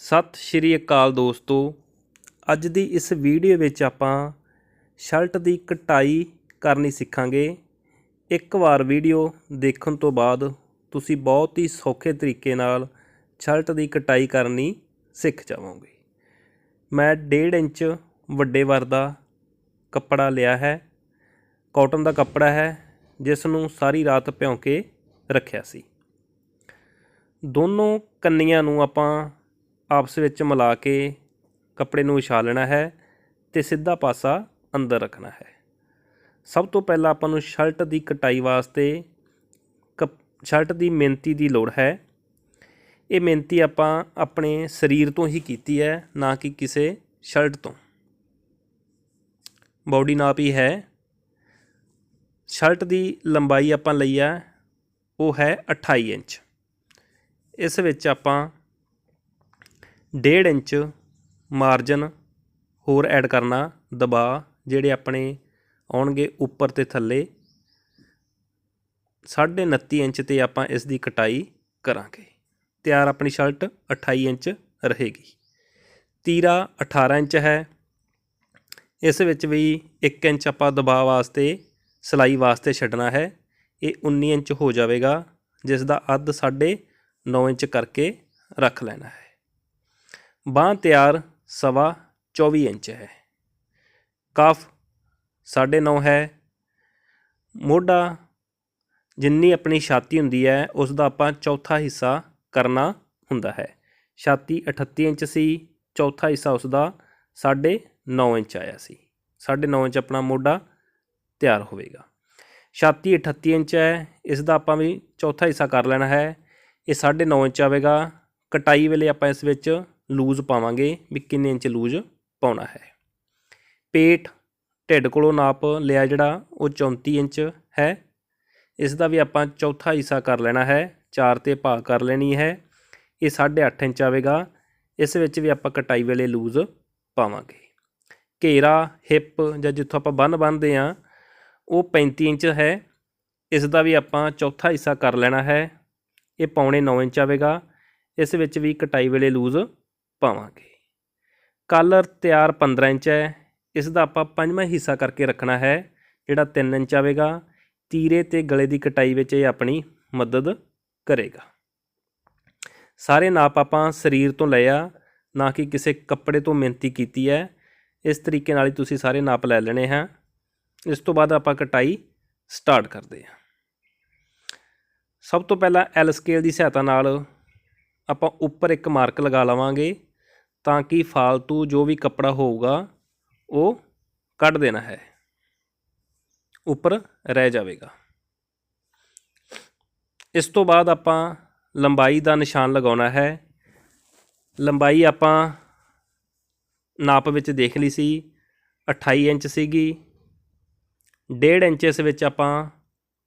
ਸਤਿ ਸ਼੍ਰੀ ਅਕਾਲ ਦੋਸਤੋ। ਅੱਜ ਦੀ ਇਸ ਵੀਡੀਓ ਵਿੱਚ ਆਪਾਂ ਸ਼ਰਟ ਦੀ ਕਟਾਈ ਕਰਨੀ ਸਿੱਖਾਂਗੇ। ਇੱਕ ਵਾਰ ਵੀਡੀਓ ਦੇਖਣ ਤੋਂ ਬਾਅਦ ਤੁਸੀਂ ਬਹੁਤ ਹੀ ਸੌਖੇ ਤਰੀਕੇ ਨਾਲ ਸ਼ਰਟ ਦੀ ਕਟਾਈ ਕਰਨੀ ਸਿੱਖ ਜਾਵੋਗੇ। ਮੈਂ 1.5 ਇੰਚ ਵੱਡੇ ਵਰ ਦਾ ਕੱਪੜਾ ਲਿਆ ਹੈ। ਕਾਟਨ ਦਾ ਕੱਪੜਾ ਹੈ, ਜਿਸ ਨੂੰ ਸਾਰੀ ਰਾਤ ਭਿਉਂ ਕੇ ਰੱਖਿਆ ਸੀ। ਦੋਨੋਂ ਕੰਨੀਆਂ ਨੂੰ ਆਪਾਂ ਆਪਸ ਵਿੱਚ ਮਿਲਾ ਕੇ ਕੱਪੜੇ ਨੂੰ ਉਛਾਲਣਾ ਹੈ ਤੇ ਸਿੱਧਾ ਪਾਸਾ ਅੰਦਰ ਰੱਖਣਾ ਹੈ। ਸਭ ਤੋਂ ਪਹਿਲਾਂ ਆਪਾਂ ਨੂੰ ਸ਼ਰਟ ਦੀ ਕਟਾਈ ਵਾਸਤੇ ਕੱਪ- ਸ਼ਰਟ ਦੀ ਮਿਹਨਤੀ ਦੀ ਲੋੜ ਹੈ। ਇਹ ਮਿਹਨਤੀ ਆਪਾਂ ਆਪਣੇ ਸਰੀਰ ਤੋਂ ਹੀ ਕੀਤੀ ਹੈ, ਨਾ ਕਿ ਕਿਸੇ ਸ਼ਰਟ ਤੋਂ। ਬਾਡੀ ਨਾਪ ਹੀ ਹੈ। ਸ਼ਰਟ ਦੀ ਲੰਬਾਈ ਆਪਾਂ ਲਈ ਹੈ, ਉਹ ਹੈ 28 ਇੰਚ। ਇਸ ਵਿੱਚ ਆਪਾਂ ਡੇਢ ਇੰਚ ਮਾਰਜਨ ਹੋਰ ਐਡ ਕਰਨਾ ਦਬਾਅ ਜਿਹੜੇ ਆਪਣੇ ਆਉਣਗੇ ਉੱਪਰ ਤੇ ਥੱਲੇ 29.5 ਇੰਚ ਤੇ ਆਪਾਂ ਇਸ ਦੀ ਕਟਾਈ ਕਰਾਂਗੇ। ਤਿਆਰ ਆਪਣੀ ਸ਼ਰਟ 28 ਇੰਚ ਰਹੇਗੀ। ਤੀਰਾ 18 ਇੰਚ ਹੈ। ਇਸ ਵਿੱਚ ਵੀ 1 ਇੰਚ ਆਪਾਂ ਦਬਾਅ ਵਾਸਤੇ, ਸਿਲਾਈ ਵਾਸਤੇ ਛੱਡਣਾ ਹੈ। ਇਹ 19 ਇੰਚ ਹੋ ਜਾਵੇਗਾ, ਜਿਸ ਦਾ ਅੱਧ ਸਾਢੇ 9 ਇੰਚ ਕਰਕੇ ਰੱਖ ਲੈਣਾ ਹੈ। ਬਾਂਹ ਤਿਆਰ ਸਵਾ 24 ਇੰਚ ਹੈ। ਕਫ ਸਾਢੇ 9 ਹੈ। ਮੋਢਾ ਜਿੰਨੀ ਆਪਣੀ ਛਾਤੀ ਹੁੰਦੀ ਹੈ ਉਸ ਦਾ ਆਪਾਂ ਚੌਥਾ ਹਿੱਸਾ ਕਰਨਾ ਹੁੰਦਾ ਹੈ। ਛਾਤੀ 38 ਇੰਚ ਸੀ, ਚੌਥਾ ਹਿੱਸਾ ਉਸ ਦਾ ਸਾਢੇ 9 ਇੰਚ ਆਇਆ ਸੀ। ਸਾਢੇ 9 ਇੰਚ ਆਪਣਾ ਮੋਢਾ ਤਿਆਰ ਹੋਵੇਗਾ। ਛਾਤੀ 38 ਇੰਚ ਹੈ ਇਸ ਦਾ ਆਪਾਂ ਵੀ ਚੌਥਾ ਹਿੱਸਾ ਕਰ ਲੈਣਾ ਹੈ। ਇਹ ਸਾਢੇ 9 ਇੰਚ ਆਵੇਗਾ। ਕਟਾਈ ਵੇਲੇ ਆਪਾਂ ਇਸ ਵਿੱਚ ਲੂਜ਼ ਪਾਵਾਂਗੇ ਵੀ ਕਿੰਨੇ ਇੰਚ ਲੂਜ਼ ਪਾਉਣਾ ਹੈ। ਪੇਟ ਢਿੱਡ ਕੋਲੋਂ ਨਾਪ ਲਿਆ ਜਿਹੜਾ ਉਹ 34 ਇੰਚ ਹੈ। ਇਸ ਦਾ ਵੀ ਆਪਾਂ ਚੌਥਾ ਹਿੱਸਾ ਕਰ ਲੈਣਾ ਹੈ, ਚਾਰ ਤੇ ਭਾਗ ਕਰ ਲੈਣੀ ਹੈ। ਇਹ 8.5 ਇੰਚ ਆਵੇਗਾ। ਇਸ ਵਿੱਚ ਵੀ ਆਪਾਂ ਕਟਾਈ ਵੇਲੇ ਲੂਜ਼ ਪਾਵਾਂਗੇ। ਘੇਰਾ ਹਿੱਪ ਜਾਂ ਜਿੱਥੋਂ ਆਪਾਂ ਬੰਨ ਬੰਨਦੇ ਆ ਉਹ 35 ਇੰਚ ਹੈ। ਇਸ ਦਾ ਵੀ ਆਪਾਂ ਚੌਥਾ ਹਿੱਸਾ ਕਰ ਲੈਣਾ ਹੈ। ਇਹ ਪੌਣੇ 9 ਇੰਚ ਆਵੇਗਾ। ਇਸ ਵਿੱਚ ਵੀ ਕਟਾਈ ਵੇਲੇ ਲੂਜ਼ ਪਾਵਾਂਗੇ। ਕਾਲਰ ਤਿਆਰ 15 ਇੰਚ ਹੈ। ਇਸ ਦਾ ਆਪਾਂ ਪੰਜਵਾਂ ਹਿੱਸਾ ਕਰਕੇ ਰੱਖਣਾ ਹੈ, ਜਿਹੜਾ 3 ਇੰਚ ਆਵੇਗਾ। ਤੀਰੇ ਤੇ ਗਲੇ ਦੀ ਕਟਾਈ ਵਿੱਚ ਇਹ ਆਪਣੀ ਮਦਦ ਕਰੇਗਾ। ਸਾਰੇ ਨਾਪ ਆਪਾਂ ਸਰੀਰ ਤੋਂ ਲਏ ਆ, ਨਾ ਕਿ ਕਿਸੇ ਕੱਪੜੇ ਤੋਂ ਮਿਹਨਤੀ ਕੀਤੀ ਹੈ। ਇਸ ਤਰੀਕੇ ਨਾਲ ਹੀ ਤੁਸੀਂ ਸਾਰੇ ਨਾਪ ਲੈ ਲੈਣੇ ਹੈ। ਇਸ ਤੋਂ ਬਾਅਦ ਆਪਾਂ ਕਟਾਈ ਸਟਾਰਟ ਕਰਦੇ ਹਾਂ। ਸਭ ਤੋਂ ਪਹਿਲਾਂ ਐਲ ਸਕੇਲ ਦੀ ਸਹਾਇਤਾ ਨਾਲ ਆਪਾਂ ਉੱਪਰ ਇੱਕ ਮਾਰਕ ਲਗਾ ਲਵਾਂਗੇ। ਤਾਂ ਕਿ ਫਾਲਤੂ ਜੋ ਵੀ ਕੱਪੜਾ ਹੋਊਗਾ, ਉਹ ਕੱਢ ਦੇਣਾ ਹੈ। ਉੱਪਰ ਰਹਿ ਜਾਵੇਗਾ। ਇਸ ਤੋਂ ਬਾਅਦ ਆਪਾਂ ਲੰਬਾਈ ਦਾ ਨਿਸ਼ਾਨ ਲਗਾਉਣਾ ਹੈ। ਲੰਬਾਈ ਆਪਾਂ ਨਾਪ ਵਿੱਚ ਦੇਖ ਲਈ ਸੀ 28 ਇੰਚ ਸੀਗੀ। 1.5 ਇੰਚ ਇਸ ਵਿੱਚ ਆਪਾਂ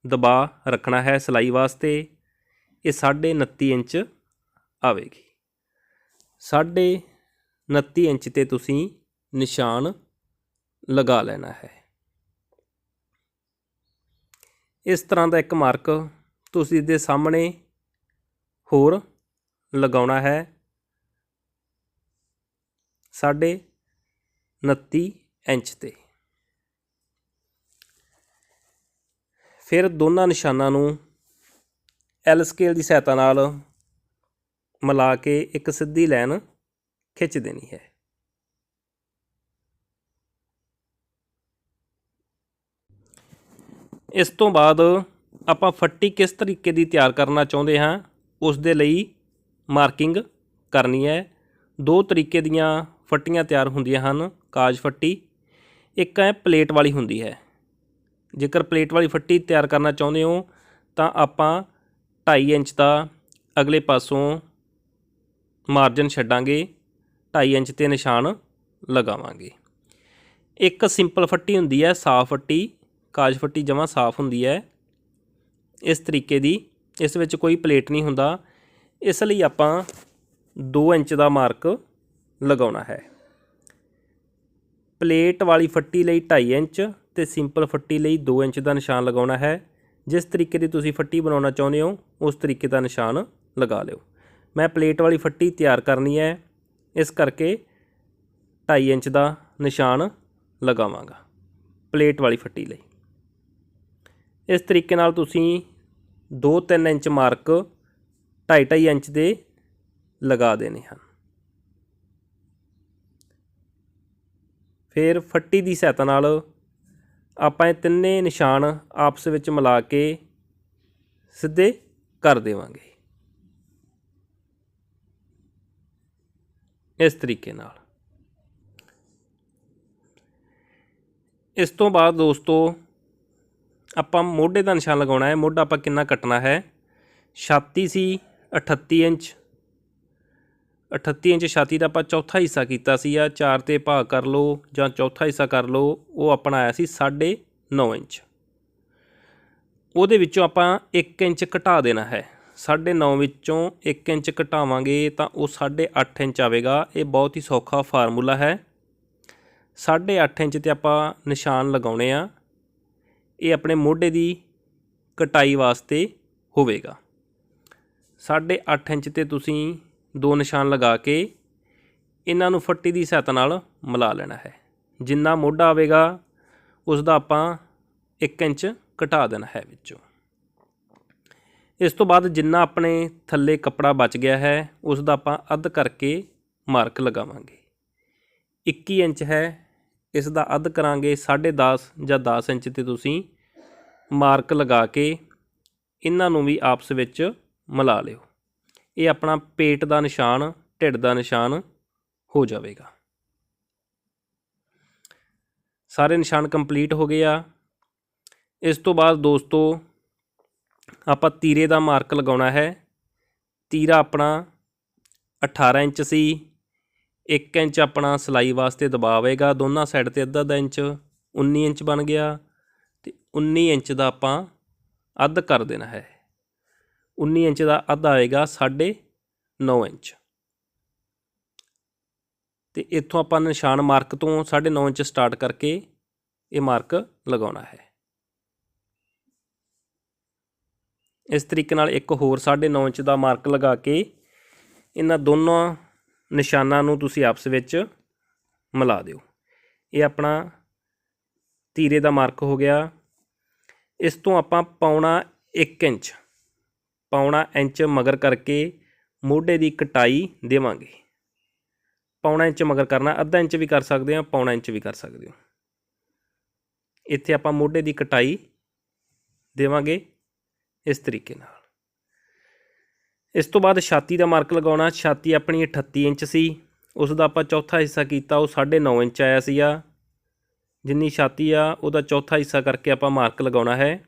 ਦਬਾਅ ਰੱਖਣਾ ਹੈ ਸਿਲਾਈ ਵਾਸਤੇ। ਇਹ 29.5 ਇੰਚ ਆਵੇਗੀ। 29.5 ਇੰਚ ਤੇ ਤੁਸੀਂ ਨਿਸ਼ਾਨ ਲਗਾ ਲੈਣਾ ਹੈ। ਇਸ ਤਰ੍ਹਾਂ ਦਾ ਇੱਕ ਮਾਰਕ ਤੁਸੀਂ ਦੇ ਸਾਹਮਣੇ ਹੋਰ ਲਗਾਉਣਾ ਹੈ। ਸਾਢੇ 29 ਇੰਚ ਤੇ। ਫਿਰ ਦੋਨਾਂ ਨਿਸ਼ਾਨਾਂ ਨੂੰ ਐਲ ਸਕੇਲ ਦੀ ਸਹਾਇਤਾ ਨਾਲ ਮਿਲਾ ਕੇ ਇੱਕ ਸਿੱਧੀ ਲਾਈਨ ਖਿੱਚ ਦੇਣੀ ਹੈ। ਇਸ ਤੋਂ ਬਾਅਦ ਆਪਾਂ ਫੱਟੀ ਕਿਸ ਤਰੀਕੇ ਦੀ ਤਿਆਰ ਕਰਨਾ ਚਾਹੁੰਦੇ ਹਾਂ, ਉਸ ਦੇ ਲਈ ਮਾਰਕਿੰਗ ਕਰਨੀ ਹੈ। ਦੋ ਤਰੀਕੇ ਦੀਆਂ ਫੱਟੀਆਂ ਤਿਆਰ ਹੁੰਦੀਆਂ ਹਨ, ਕਾਜ ਫੱਟੀ। ਇੱਕ ਹੈ ਪਲੇਟ ਵਾਲੀ ਹੁੰਦੀ ਹੈ। ਜੇਕਰ ਪਲੇਟ ਵਾਲੀ ਫੱਟੀ ਤਿਆਰ ਕਰਨਾ ਚਾਹੁੰਦੇ ਹੋ, ਤਾਂ ਆਪਾਂ 2.5 ਇੰਚ ਦਾ ਅਗਲੇ ਪਾਸੋਂ ਮਾਰਜਨ ਛੱਡਾਂਗੇ। 2.5 ਇੰਚ ਤੇ ਨਿਸ਼ਾਨ ਲਗਾਵਾਂਗੇ। ਇੱਕ ਸਿੰਪਲ ਫੱਟੀ ਹੁੰਦੀ ਹੈ, ਸਾਫ਼ ਫੱਟੀ, ਕਾਜ ਫੱਟੀ ਜਮਾਂ ਸਾਫ਼ ਹੁੰਦੀ ਹੈ। ਇਸ ਤਰੀਕੇ ਦੀ ਇਸ ਵਿੱਚ ਕੋਈ ਪਲੇਟ ਨਹੀਂ ਹੁੰਦਾ। ਇਸ ਲਈ ਆਪਾਂ 2 ਇੰਚ ਦਾ ਮਾਰਕ ਲਗਾਉਣਾ ਹੈ। ਪਲੇਟ ਵਾਲੀ ਫੱਟੀ ਲਈ 2.5 ਇੰਚ ਤੇ ਸਿੰਪਲ ਫੱਟੀ ਲਈ 2 ਇੰਚ ਦਾ ਨਿਸ਼ਾਨ ਲਗਾਉਣਾ ਹੈ। ਜਿਸ ਤਰੀਕੇ ਦੀ ਤੁਸੀਂ ਫੱਟੀ ਬਣਾਉਣਾ ਚਾਹੁੰਦੇ ਹੋ, ਉਸ ਤਰੀਕੇ ਦਾ ਨਿਸ਼ਾਨ ਲਗਾ ਲਿਓ। ਮੈਂ ਪਲੇਟ ਵਾਲੀ ਫੱਟੀ ਤਿਆਰ ਕਰਨੀ ਹੈ। ਇਸ ਕਰਕੇ 2.5 ਇੰਚ ਦਾ ਨਿਸ਼ਾਨ ਲਗਾਵਾਂਗਾ, ਪਲੇਟ ਵਾਲੀ ਫੱਟੀ ਲਈ। ਇਸ ਤਰੀਕੇ ਨਾਲ ਤੁਸੀਂ 2-3 ਇੰਚ ਮਾਰਕ 2.5 ਇੰਚ ਦੇ ਲਗਾ ਦੇਣੇ ਹਨ। ਫਿਰ ਫੱਟੀ ਦੀ ਸਹਾਇਤਾ ਨਾਲ ਆਪਾਂ ਇਹ ਤਿੰਨੇ ਨਿਸ਼ਾਨ ਆਪਸ ਵਿੱਚ ਮਿਲਾ ਕੇ ਸਿੱਧੇ ਕਰ ਦੇਵਾਂਗੇ। ਇਸ ਤਰੀਕੇ ਨਾਲ। ਇਸ ਤੋਂ ਬਾਅਦ ਦੋਸਤੋ, ਆਪਾਂ ਮੋਢੇ ਦਾ ਨਿਸ਼ਾਨ ਲਗਾਉਣਾ ਹੈ। ਮੋਢਾ ਆਪਾਂ ਕਿੰਨਾ ਕੱਟਣਾ ਹੈ? ਛਾਤੀ ਸੀ 38 ਇੰਚ। 38 ਇੰਚ ਛਾਤੀ ਦਾ ਆਪਾਂ ਚੌਥਾ ਹਿੱਸਾ ਕੀਤਾ ਸੀ ਆ। ਚਾਰ ਤੇ ਭਾਗ ਕਰ ਲਓ ਜਾਂ ਚੌਥਾ ਹਿੱਸਾ ਕਰ ਲਓ, ਉਹ ਆਪਣਾ ਆਇਆ ਸੀ 9.5 ਇੰਚ। ਉਹਦੇ ਵਿੱਚੋਂ ਆਪਾਂ 1 ਇੰਚ ਘਟਾ ਦੇਣਾ ਹੈ। 9.5 ਵਿੱਚੋਂ 1 ਇੰਚ ਘਟਾਵਾਂਗੇ ਤਾਂ ਉਹ 8.5 ਇੰਚ ਆਵੇਗਾ। ਇਹ ਬਹੁਤ ਹੀ ਸੌਖਾ ਫਾਰਮੂਲਾ ਹੈ। 8.5 ਇੰਚ ਤੇ ਆਪਾਂ ਨਿਸ਼ਾਨ ਲਗਾਉਣੇ ਆ। ਇਹ ਆਪਣੇ ਮੋਢੇ ਦੀ ਕਟਾਈ ਵਾਸਤੇ ਹੋਵੇਗਾ। 8.5 ਇੰਚ ਤੇ ਤੁਸੀਂ ਦੋ ਨਿਸ਼ਾਨ ਲਗਾ ਕੇ ਇਹਨਾਂ ਨੂੰ ਫੱਟੀ ਦੀ ਸਹਾਇਤਾ ਨਾਲ ਮਿਲਾ ਲੈਣਾ ਹੈ। ਜਿੰਨਾ ਮੋਢਾ ਆਵੇਗਾ ਉਸ ਦਾ ਆਪਾਂ 1 ਇੰਚ ਘਟਾ ਦੇਣਾ ਹੈ ਵਿੱਚੋਂ। ਇਸ ਤੋਂ ਬਾਅਦ ਜਿੰਨਾ ਆਪਣੇ ਥੱਲੇ ਕੱਪੜਾ ਬਚ ਗਿਆ ਹੈ, ਉਸ ਦਾ ਆਪਾਂ ਅੱਧ ਕਰਕੇ ਮਾਰਕ ਲਗਾਵਾਂਗੇ। 21 ਇੰਚ ਹੈ, ਇਸ ਦਾ ਅੱਧ ਕਰਾਂਗੇ 10.5 ਜਾਂ 10 ਇੰਚ ਤੇ ਤੁਸੀਂ ਮਾਰਕ ਲਗਾ ਕੇ ਇਹਨਾਂ ਨੂੰ ਵੀ ਆਪਸ ਵਿੱਚ ਮਿਲਾ ਲਿਓ। ਇਹ ਆਪਣਾ ਪੇਟ ਦਾ ਨਿਸ਼ਾਨ, ਢਿੱਡ ਦਾ ਨਿਸ਼ਾਨ ਹੋ ਜਾਵੇਗਾ। ਸਾਰੇ ਨਿਸ਼ਾਨ ਕੰਪਲੀਟ ਹੋ ਗਏ ਆ। ਇਸ ਤੋਂ ਬਾਅਦ ਦੋਸਤੋ ਆਪਾਂ ਤੀਰੇ ਦਾ ਮਾਰਕ ਲਗਾਉਣਾ ਹੈ। ਤੀਰਾ ਆਪਣਾ 18 ਇੰਚ ਸੀ 1 ਇੰਚ ਆਪਣਾ ਸਲਾਈ ਵਾਸਤੇ ਦਬਾਵੇਗਾ ਦੋਨਾਂ ਸਾਈਡ ਤੇ ਅੱਧਾ ਅੱਧਾ ਇੰਚ 19 ਇੰਚ ਬਣ ਗਿਆ ਤੇ 19 ਇੰਚ ਦਾ ਆਪਾਂ ਅੱਧ ਕਰ ਦੇਣਾ ਹੈ। 19 ਇੰਚ ਦਾ ਅੱਧ ਆਏਗਾ 9.5 ਇੰਚ। ਤੇ ਇੱਥੋਂ ਆਪਾਂ ਨਿਸ਼ਾਨ ਮਾਰਕ ਤੋਂ 9.5 ਇੰਚ ਸਟਾਰਟ ਕਰਕੇ ਇਹ ਮਾਰਕ ਲਗਾਉਣਾ ਹੈ। ਇਸ ਤਰੀਕੇ ਨਾਲ ਇੱਕ ਹੋਰ 9.5 ਇੰਚ ਦਾ ਮਾਰਕ ਲਗਾ ਕੇ ਇਹਨਾਂ ਦੋਨੋਂ ਨਿਸ਼ਾਨਾਂ ਨੂੰ ਤੁਸੀਂ ਆਪਸ ਵਿੱਚ ਮਿਲਾ ਦਿਓ। ਇਹ ਆਪਣਾ ਤੀਰੇ ਦਾ ਮਾਰਕ ਹੋ ਗਿਆ। ਇਸ ਤੋਂ ਆਪਾਂ ਪੌਣਾ 1 ਇੰਚ, ਪੌਣਾ ਇੰਚ ਮਗਰ ਕਰਕੇ ਮੋਢੇ ਦੀ ਕਟਾਈ ਦੇਵਾਂਗੇ। ਪੌਣਾ ਇੰਚ ਮਗਰ ਕਰਨਾ, ਅੱਧਾ ਇੰਚ ਵੀ ਕਰ ਸਕਦੇ ਹਾਂ, ਪੌਣਾ ਇੰਚ ਵੀ ਕਰ ਸਕਦੇ ਹੋ। ਇੱਥੇ ਆਪਾਂ ਮੋਢੇ ਦੀ ਕਟਾਈ ਦੇਵਾਂਗੇ। ਇਸ ਤਰੀਕੇ ਨਾਲ। ਇਸ ਤੋਂ ਬਾਅਦ ਛਾਤੀ ਦਾ ਮਾਰਕ ਲਗਾਉਣਾ, ਛਾਤੀ ਆਪਣੀ 38 ਇੰਚ ਸੀ। ਉਸ ਦਾ ਆਪਾਂ ਚੌਥਾ ਹਿੱਸਾ ਕੀਤਾ, ਉਹ 9.5 ਇੰਚ ਆਇਆ ਸੀਗਾ। ਜਿੰਨੀ ਛਾਤੀ ਆ, ਉਹਦਾ ਚੌਥਾ ਹਿੱਸਾ ਕਰਕੇ ਆਪਾਂ ਮਾਰਕ ਲਗਾਉਣਾ ਹੈ।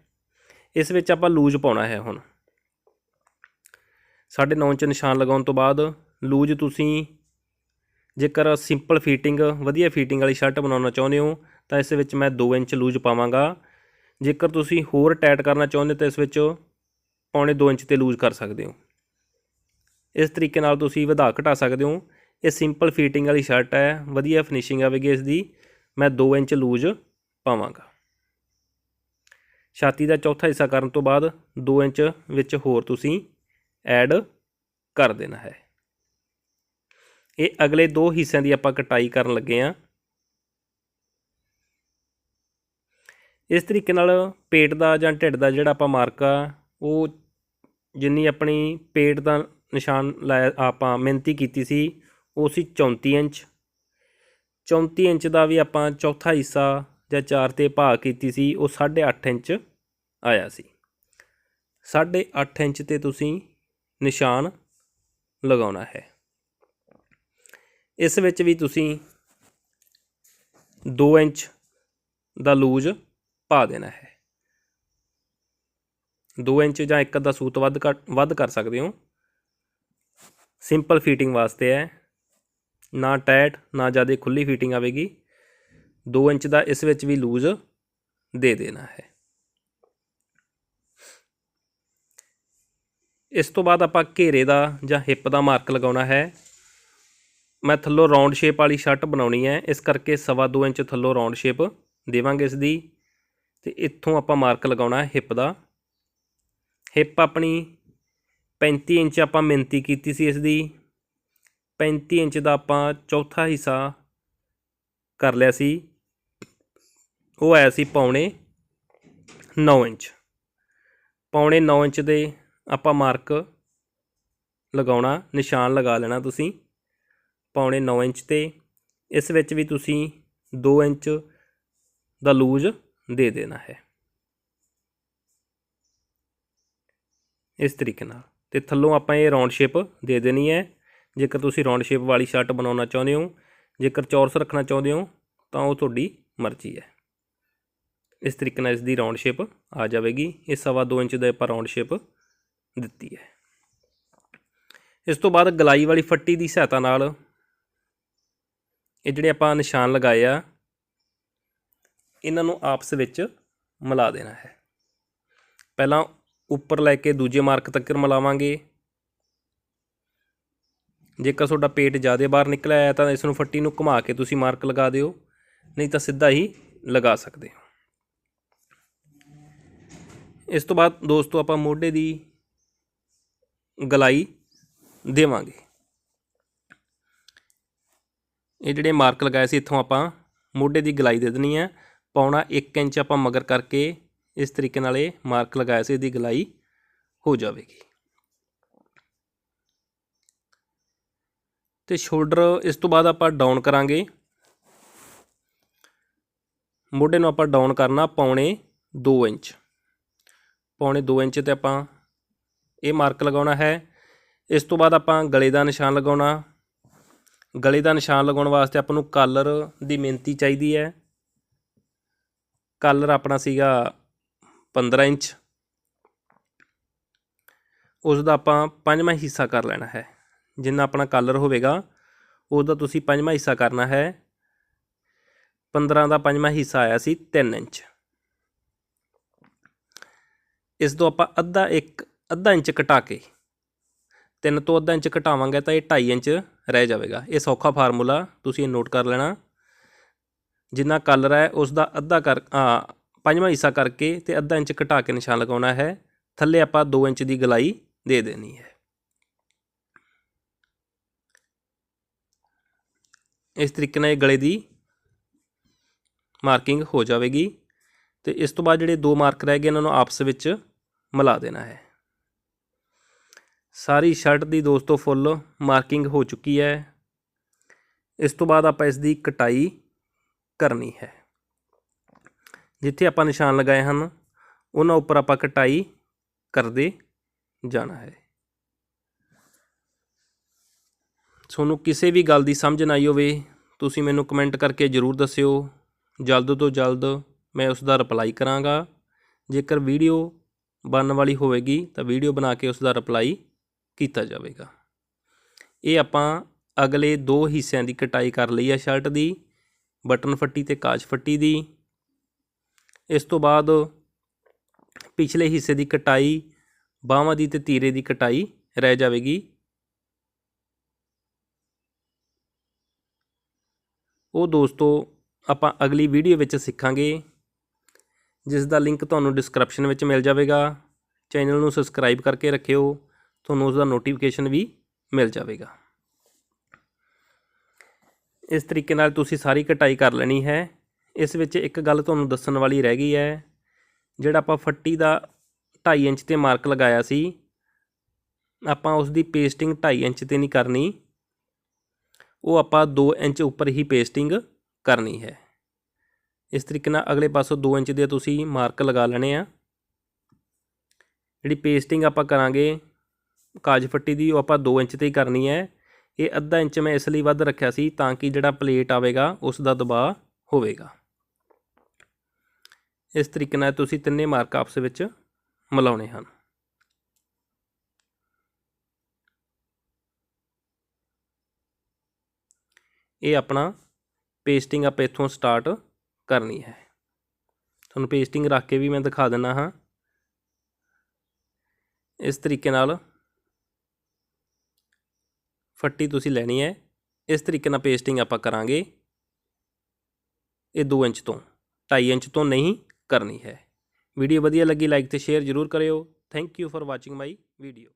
ਇਸ ਵਿੱਚ ਆਪਾਂ ਲੂਜ ਪਾਉਣਾ ਹੈ ਹੁਣ। 9.5 ਇੰਚ ਨਿਸ਼ਾਨ ਲਗਾਉਣ ਤੋਂ ਬਾਅਦ ਲੂਜ ਤੁਸੀਂ ਜੇਕਰ ਸਿੰਪਲ ਫਿਟਿੰਗ, ਵਧੀਆ ਫਿਟਿੰਗ ਵਾਲੀ ਸ਼ਰਟ ਬਣਾਉਣਾ ਚਾਹੁੰਦੇ ਹੋ, ਤਾਂ ਇਸ ਵਿੱਚ ਮੈਂ 2 ਇੰਚ ਲੂਜ ਪਾਵਾਂਗਾ। ਜੇਕਰ ਤੁਸੀਂ ਹੋਰ ਟਾਈਟ ਕਰਨਾ ਚਾਹੁੰਦੇ ਤਾਂ ਇਸ ਵਿੱਚ ਪੌਣੇ 2 ਇੰਚ ਤੇ ਲੂਜ ਕਰ ਸਕਦੇ ਹੋ। ਇਸ ਤਰੀਕੇ ਨਾਲ ਤੁਸੀਂ ਵਧਾ ਘਟਾ ਸਕਦੇ ਹੋ। ਇਹ ਸਿੰਪਲ ਫਿਟਿੰਗ ਵਾਲੀ ਸ਼ਰਟ ਹੈ। ਵਧੀਆ ਫਿਨਿਸ਼ਿੰਗ ਆਵੇਗੀ ਇਸ ਦੀ। ਮੈਂ 2 ਇੰਚ ਲੂਜ ਪਾਵਾਂਗਾ। ਛਾਤੀ ਦਾ ਚੌਥਾ ਹਿੱਸਾ ਕਰਨ ਤੋਂ ਬਾਅਦ 2 ਇੰਚ ਵਿੱਚ ਹੋਰ ਤੁਸੀਂ ਐਡ ਕਰ ਦੇਣਾ ਹੈ। ਇਹ ਅਗਲੇ ਦੋ ਹਿੱਸਿਆਂ ਦੀ ਆਪਾਂ ਕਟਾਈ ਕਰਨ ਲੱਗੇ ਆ ਇਸ ਤਰੀਕੇ ਨਾਲ ਪੇਟ ਦਾ ਜਾਂ ਢਿੱਡ ਦਾ ਜਿਹੜਾ ਆਪਾਂ ਮਾਰਕ ਆ ਉਹ ਜਿੰਨੀ ਆਪਣੀ ਪੇਟ ਦਾ ਨਿਸ਼ਾਨ ਲਾਇਆ, ਆਪਾਂ ਮਿਹਨਤੀ ਕੀਤੀ ਸੀ, ਉਹ ਸੀ 34 ਇੰਚ। 34 ਇੰਚ ਦਾ ਵੀ ਆਪਾਂ ਚੌਥਾ ਹਿੱਸਾ ਜਾਂ ਚਾਰ ਤੇ ਭਾਅ ਕੀਤੀ ਸੀ, ਉਹ 8.5 ਇੰਚ ਆਇਆ ਸੀ। 8.5 ਇੰਚ ਤੇ ਤੁਸੀਂ ਨਿਸ਼ਾਨ ਲਗਾਉਣਾ ਹੈ। ਇਸ ਵਿੱਚ ਵੀ ਤੁਸੀਂ 2 ਇੰਚ ਦਾ ਲੂਜ ਪਾ ਦੇਣਾ ਹੈ। 2 ਇੰਚ ਜਾਂ ਇੱਕ ਅੱਧਾ ਸੂਤ ਵੱਧ ਘੱਟ, ਵੱਧ ਕਰ ਸਕਦੇ ਹੋ। ਸਿੰਪਲ ਫੀਟਿੰਗ ਵਾਸਤੇ ਹੈ। ਨਾ ਟਾਈਟ ਨਾ ਜ਼ਿਆਦਾ ਖੁੱਲੀ ਫੀਟਿੰਗ ਆਵੇਗੀ। 2 ਇੰਚ ਦਾ ਇਸ ਵਿੱਚ ਵੀ ਲੂਜ਼ ਦੇ ਦੇਣਾ ਹੈ। ਇਸ ਤੋਂ ਬਾਅਦ ਆਪਾਂ ਘੇਰੇ ਦਾ ਜਾਂ ਹਿੱਪ ਦਾ ਮਾਰਕ ਲਗਾਉਣਾ ਹੈ। ਮੈਂ ਥੱਲੋਂ ਰਾਉਂਡ ਸ਼ੇਪ ਵਾਲੀ ਸ਼ਰਟ ਬਣਾਉਣੀ ਹੈ। ਇਸ ਕਰਕੇ ਸਵਾ 2 ਇੰਚ ਥੱਲੋਂ ਰਾਉਂਡ ਸ਼ੇਪ ਦੇਵਾਂਗੇ ਇਸ ਦੀ। ਤੇ ਇੱਥੋਂ ਆਪਾਂ ਮਾਰਕ ਲਗਾਉਣਾ ਹੈ ਹਿੱਪ ਦਾ। ਹਿੱਪ ਆਪਣੀ 35 ਇੰਚ ਆਪਾਂ ਮਿਹਨਤੀ ਕੀਤੀ ਸੀ ਇਸ ਦੀ 35 ਇੰਚ ਦਾ ਆਪਾਂ ਚੌਥਾ ਹਿੱਸਾ ਕਰ ਲਿਆ ਸੀ। ਉਹ ਆਇਆ ਸੀ ਪੌਣੇ 9 ਇੰਚ। ਪੌਣੇ 9 ਇੰਚ ਦੇ ਆਪਾਂ ਮਾਰਕ ਲਗਾਉਣਾ, ਨਿਸ਼ਾਨ ਲਗਾ ਲੈਣਾ ਤੁਸੀਂ। ਪੌਣੇ 9 ਇੰਚ ਤੇ ਇਸ ਵਿੱਚ ਵੀ ਤੁਸੀਂ 2 ਇੰਚ ਦਾ ਲੂਜ਼ ਦੇ ਦੇਣਾ ਹੈ। ਇਸ ਤਰੀਕੇ ਨਾਲ। ਤੇ ਥੱਲੋਂ ਆਪਾਂ ਇਹ ਰਾਉਂਡ ਸ਼ੇਪ ਦੇ ਦੇਣੀ ਹੈ। ਜੇਕਰ ਤੁਸੀਂ ਰਾਉਂਡ ਸ਼ੇਪ ਵਾਲੀ ਸ਼ਰਟ ਬਣਾਉਣਾ ਚਾਹੁੰਦੇ ਹੋ, ਜੇਕਰ ਚੌਰਸ ਰੱਖਣਾ ਚਾਹੁੰਦੇ ਹੋ, ਤਾਂ ਉਹ ਤੁਹਾਡੀ ਮਰਜ਼ੀ ਹੈ। ਇਸ ਤਰੀਕੇ ਨਾਲ ਇਸ ਦੀ ਰਾਉਂਡ ਸ਼ੇਪ ਆ ਜਾਵੇਗੀ। ਇਹ ਸਵਾ 2 ਇੰਚ ਦਾ ਆਪਾਂ ਰਾਉਂਡ ਸ਼ੇਪ ਦਿੱਤੀ ਹੈ। ਇਸ ਤੋਂ ਬਾਅਦ ਗਲਾਈ ਵਾਲੀ ਫੱਟੀ ਦੀ ਸਹਾਇਤਾ ਨਾਲ ਇਹ ਜਿਹੜੇ ਆਪਾਂ ਨਿਸ਼ਾਨ ਲਗਾਏ ਆ, ਇਹਨਾਂ ਨੂੰ ਆਪਸ ਵਿੱਚ ਮਿਲਾ ਦੇਣਾ ਹੈ। ਪਹਿਲਾਂ ਉੱਪਰ ਲੈ ਕੇ ਦੂਜੇ ਮਾਰਕ ਤੱਕ ਮਿਲਾਵਾਂਗੇ। ਜੇਕਰ ਤੁਹਾਡਾ ਪੇਟ ਜ਼ਿਆਦਾ ਬਾਹਰ ਨਿਕਲਿਆ ਹੈ ਤਾਂ ਇਸ ਨੂੰ ਫੱਟੀ ਨੂੰ ਘੁਮਾ ਕੇ ਤੁਸੀਂ ਮਾਰਕ ਲਗਾ ਦਿਓ, ਨਹੀਂ ਤਾਂ ਸਿੱਧਾ ਹੀ ਲਗਾ ਸਕਦੇ ਹੋ। ਇਸ ਤੋਂ ਬਾਅਦ ਦੋਸਤੋ ਆਪਾਂ ਮੋਢੇ ਦੀ ਗਲਾਈ ਦੇਵਾਂਗੇ। ਇਹ ਜਿਹੜੇ ਮਾਰਕ ਲਗਾਏ ਸੀ, ਇੱਥੋਂ ਆਪਾਂ ਮੋਢੇ ਦੀ ਗਲਾਈ ਦੇ ਦੇਣੀ ਹੈ। ਪੌਣਾ 1 ਇੰਚ ਆਪਾਂ ਮਗਰ ਕਰਕੇ ਇਸ ਤਰੀਕੇ ਨਾਲ ਇਹ ਮਾਰਕ ਲਗਾਇਆ ਸੀ ਇਹਦੀ ਗਲਾਈ ਹੋ ਜਾਵੇਗੀ। ਤੇ ਸ਼ੋਲਡਰ ਇਸ ਤੋਂ ਬਾਅਦ ਆਪਾਂ ਡਾਊਨ ਕਰਾਂਗੇ। ਮੋਢੇ ਨੂੰ ਆਪਾਂ ਡਾਊਨ ਕਰਨਾ ਪੌਣੇ 2 ਇੰਚ। ਪੌਣੇ 2 ਇੰਚ ਤੇ ਆਪਾਂ ਇਹ ਮਾਰਕ ਲਗਾਉਣਾ ਹੈ। ਇਸ ਤੋਂ ਬਾਅਦ ਆਪਾਂ ਗਲੇ ਦਾ ਨਿਸ਼ਾਨ ਲਗਾਉਣਾ। ਗਲੇ ਦਾ ਨਿਸ਼ਾਨ ਲਗਾਉਣ ਵਾਸਤੇ ਆਪਾਂ ਨੂੰ ਕਾਲਰ ਦੀ ਮਿਹਨਤੀ ਚਾਹੀਦੀ ਹੈ। ਕਾਲਰ ਆਪਣਾ ਸੀਗਾ 15 ਇੰਚ। ਉਸ ਦਾ ਆਪਾਂ ਪੰਜਵਾਂ ਹਿੱਸਾ ਕਰ ਲੈਣਾ ਹੈ। ਜਿੰਨਾ ਆਪਣਾ ਕਾਲਰ ਹੋਵੇਗਾ ਉਸ ਦਾ ਤੁਸੀਂ ਪੰਜਵਾਂ ਹਿੱਸਾ ਕਰਨਾ ਹੈ। 15 ਦਾ ਪੰਜਵਾਂ ਹਿੱਸਾ ਆਇਆ ਸੀ 3 ਇੰਚ। ਇਸ ਤੋਂ ਆਪਾਂ ਅੱਧਾ ਇੱਕ, ਅੱਧਾ ਇੰਚ ਘਟਾ ਕੇ, ਤਿੰਨ ਤੋਂ ਅੱਧਾ ਇੰਚ ਘਟਾਵਾਂਗੇ ਤਾਂ ਇਹ 2.5 ਇੰਚ ਰਹਿ ਜਾਵੇਗਾ। ਇਹ ਸੌਖਾ ਫਾਰਮੂਲਾ ਤੁਸੀਂ ਇਹ ਨੋਟ ਕਰ ਲੈਣਾ। ਜਿੰਨਾ ਕਲਰ ਹੈ ਉਸ ਦਾ ਅੱਧਾ ਕਰ ਪੰਜਵਾਂ ਹਿੱਸਾ ਕਰਕੇ ਤੇ ਅੱਧਾ ਇੰਚ ਘਟਾ ਕੇ ਨਿਸ਼ਾਨ ਲਗਾਉਣਾ ਹੈ। ਥੱਲੇ ਆਪਾਂ 2 ਇੰਚ ਦੀ ਗਲਾਈ ਦੇ ਦੇਣੀ ਹੈ। ਇਸ ਤਰੀਕੇ ਨਾਲ ਇਹ ਗਲੇ ਦੀ ਮਾਰਕਿੰਗ ਹੋ ਜਾਵੇਗੀ ਤੇ ਇਸ ਤੋਂ ਬਾਅਦ ਜਿਹੜੇ ਦੋ ਮਾਰਕ ਰਹਿ ਗਏ, ਇਹਨਾਂ ਨੂੰ ਆਪਸ ਵਿੱਚ ਮਿਲਾ ਦੇਣਾ ਹੈ। ਸਾਰੀ ਸ਼ਰਟ ਦੀ ਦੋਸਤੋ ਫੁੱਲ ਮਾਰਕਿੰਗ ਹੋ ਚੁੱਕੀ ਹੈ। ਇਸ ਤੋਂ ਬਾਅਦ ਆਪਾਂ ਇਸ ਦੀ ਕਟਾਈ ਕਰਨੀ ਹੈ। ਜਿੱਥੇ ਆਪਾਂ ਨਿਸ਼ਾਨ ਲਗਾਏ ਹਨ, ਉਹਨਾਂ ਉੱਪਰ ਆਪਾਂ ਕਟਾਈ ਕਰਦੇ ਜਾਣਾ ਹੈ। ਤੁਹਾਨੂੰ ਕਿਸੇ ਵੀ ਗੱਲ ਦੀ ਸਮਝ ਨਾ ਆਈ ਹੋਵੇ, ਤੁਸੀਂ ਮੈਨੂੰ ਕਮੈਂਟ ਕਰਕੇ ਜ਼ਰੂਰ ਦੱਸਿਓ। ਜਲਦ ਤੋਂ ਜਲਦ ਮੈਂ ਉਸ ਦਾ ਰਿਪਲਾਈ ਕਰਾਂਗਾ। ਜੇਕਰ ਵੀਡੀਓ ਬਣਨ ਵਾਲੀ ਹੋਵੇਗੀ, ਤਾਂ ਵੀਡੀਓ ਬਣਾ ਕੇ ਉਸ ਦਾ ਰਿਪਲਾਈ ਕੀਤਾ ਜਾਵੇਗਾ। ਇਹ ਆਪਾਂ ਅਗਲੇ ਦੋ ਹਿੱਸਿਆਂ ਦੀ ਕਟਾਈ ਕਰ ਲਈ ਹੈ ਸ਼ਰਟ ਦੀ, ਬਟਨ ਫੱਟੀ ਤੇ ਕਾਜ ਫੱਟੀ ਦੀ। ਇਸ ਤੋਂ ਬਾਅਦ ਪਿਛਲੇ ਹਿੱਸੇ ਦੀ ਕਟਾਈ ਬਾਹਾਂ ਦੀ ਤੇ ਤੀਰੇ ਦੀ ਕਟਾਈ ਰਹਿ ਜਾਵੇਗੀ। ਉਹ ਦੋਸਤੋ, ਆਪਾਂ ਅਗਲੀ ਵੀਡੀਓ ਵਿੱਚ ਸਿੱਖਾਂਗੇ, ਜਿਸ ਦਾ ਲਿੰਕ ਤੁਹਾਨੂੰ ਡਿਸਕ੍ਰਿਪਸ਼ਨ ਵਿੱਚ ਮਿਲ ਜਾਵੇਗਾ। ਚੈਨਲ ਨੂੰ ਸਬਸਕ੍ਰਾਈਬ ਕਰਕੇ ਰੱਖਿਓ, ਤੁਹਾਨੂੰ ਉਸ ਦਾ ਨੋਟੀਫਿਕੇਸ਼ਨ ਵੀ ਮਿਲ ਜਾਵੇਗਾ। ਇਸ ਤਰੀਕੇ ਨਾਲ ਤੁਸੀਂ ਸਾਰੀ ਕਟਾਈ ਕਰ ਲੈਣੀ ਹੈ। ਇਸ ਵਿੱਚ ਇੱਕ ਗੱਲ ਤੁਹਾਨੂੰ ਦੱਸਣ ਵਾਲੀ ਰਹਿ ਗਈ ਹੈ, ਜਿਹੜਾ ਆਪਾਂ ਫੱਟੀ ਦਾ 2.5 ਇੰਚ ਤੇ ਮਾਰਕ ਲਗਾਇਆ ਸੀ, ਆਪਾਂ ਉਸ ਦੀ ਪੇਸਟਿੰਗ 2.5 ਇੰਚ ਤੇ ਨਹੀਂ ਕਰਨੀ, ਉਹ ਆਪਾਂ 2 ਇੰਚ ਉੱਪਰ ਹੀ ਪੇਸਟਿੰਗ ਕਰਨੀ ਹੈ। ਇਸ ਤਰੀਕੇ ਨਾਲ ਅਗਲੇ ਪਾਸੋਂ 2 ਇੰਚ ਦੇ ਤੁਸੀਂ ਮਾਰਕ ਲਗਾ ਲੈਣੇ ਆ। ਜਿਹੜੀ ਪੇਸਟਿੰਗ ਆਪਾਂ ਕਰਾਂਗੇ, ਕਾਜ ਫੱਟੀ ਦੀ, ਉਹ ਆਪਾਂ 2 ਇੰਚ ਤੇ ਹੀ ਕਰਨੀ ਹੈ। ਇਹ ਅੱਧਾ ਇੰਚ ਮੈਂ ਇਸ ਲਈ ਵੱਧ ਰੱਖਿਆ ਸੀ ਤਾਂ ਕਿ ਜਿਹੜਾ ਪਲੇਟ ਆਵੇਗਾ, ਉਸ ਦਾ ਦਬਾਅ ਹੋਵੇਗਾ। ਇਸ ਤਰੀਕੇ ਨਾਲ ਤੁਸੀਂ ਤਿੰਨੇ ਮਾਰਕ ਆਪਸ ਵਿੱਚ ਮਿਲਾਉਣੇ ਹਨ। ਇਹ ਆਪਣਾ ਪੇਸਟਿੰਗ ਆਪਾਂ ਇੱਥੋਂ ਸਟਾਰਟ ਕਰਨੀ ਹੈ। ਤੁਹਾਨੂੰ ਪੇਸਟਿੰਗ ਰੱਖ ਕੇ ਵੀ ਮੈਂ ਦਿਖਾ ਦਿੰਦਾ ਹਾਂ। ਇਸ ਤਰੀਕੇ ਨਾਲ ਫੱਟੀ ਤੁਸੀਂ ਲੈਣੀ ਹੈ। ਇਸ ਤਰੀਕੇ ਨਾਲ ਪੇਸਟਿੰਗ ਆਪਾਂ ਕਰਾਂਗੇ। ਇਹ 2 ਇੰਚ ਤੋਂ 2.5 ਇੰਚ ਤੋਂ ਨਹੀਂ ਕਰਨੀ ਹੈ। ਵੀਡੀਓ ਵਧੀਆ ਲੱਗੀ ਲਾਈਕ ਤੇ ਸ਼ੇਅਰ ਜ਼ਰੂਰ ਕਰਿਓ। Thank you for watching my video